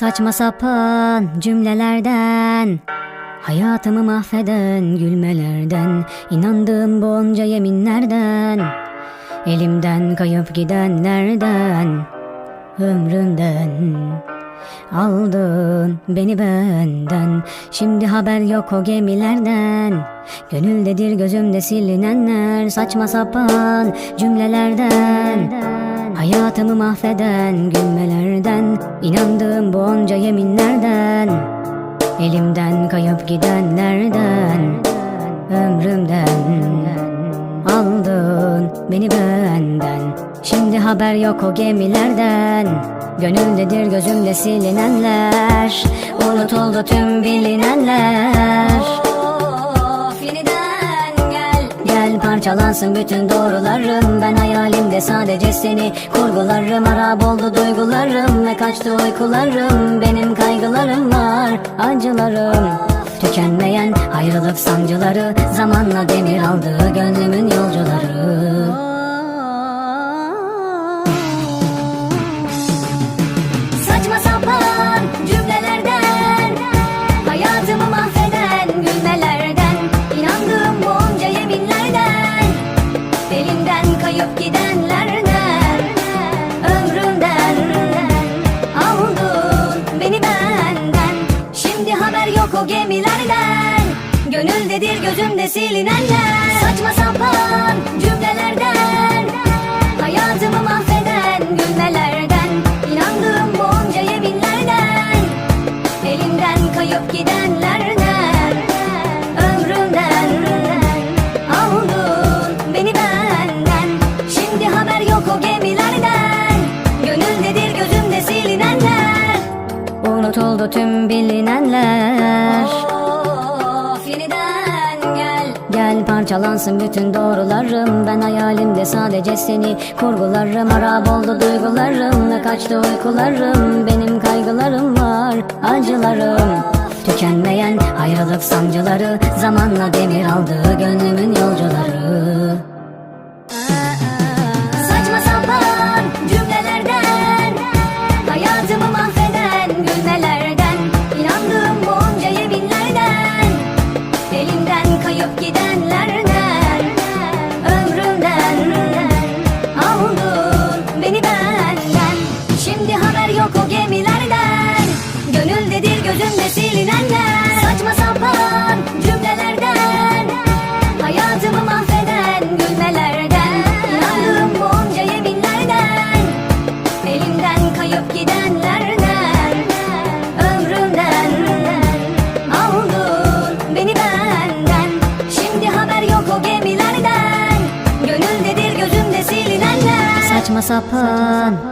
Saçma sapan cümlelerden Hayatımı mahveden gülmelerden inandığım bu onca yeminlerden Elimden kayıp gidenlerden Ömrümden. Aldın beni benden Şimdi haber yok o gemilerden. Gönüldedir gözümde silinenler Saçma sapan cümlelerden Hayatımı mahveden gülmelerden inandığım bu onca yeminlerden Elimden kayıp gidenlerden Ömrümden Aldın beni benden. Şimdi haber yok o gemilerden Gönüldedir gözümde silinenler. Unutuldu tüm bilinenler. Of yeniden gel. Gel parçalansın bütün doğrularım. Ben sadece seni. Kurgularım Harap oldu duygularım ve kaçtı uykularım. Benim kaygılarım var acılarım. Tükenmeyen ayrılık sancıları Zamanla demir aldı gönlümün yolcuları. Saçma sapan cümlelerden Hayatımı mahveden gülmelerden inandığım bu onca yeminlerden Elimden kayıp gidenlerden Gönüldedir gözümde silinenler. Saçma sapan cümlelerden Hayatımı mahveden gülmelerden İnandığım bu onca yeminlerden Elimden kayıp gidenlerden Ömrümden Aldın beni benden. Şimdi haber yok o gemilerden Gönüldedir gözümde silinenler. Unutuldu tüm bilinenler. Of parçalansın bütün doğrularım. Ben hayalimde sadece seni kurgularım. Harap oldu duygularım kaçtı uykularım. Benim kaygılarım var acılarım. Tükenmeyen ayrılık sancıları Zamanla demir aldı gönlümün yolcuları yok o gemilerden. Gönüldedir gözümde silinenler. Saçma sapan cümlelerden. Hayatımı mahveden gülmelerden. İnandığım bu onca yeminlerden. Elimden kayıp gidenlerden. Ömrümden Aldın beni benden. Şimdi haber yok o gemilerden. Gönüldedir gözümde silinenler. Saçma sapan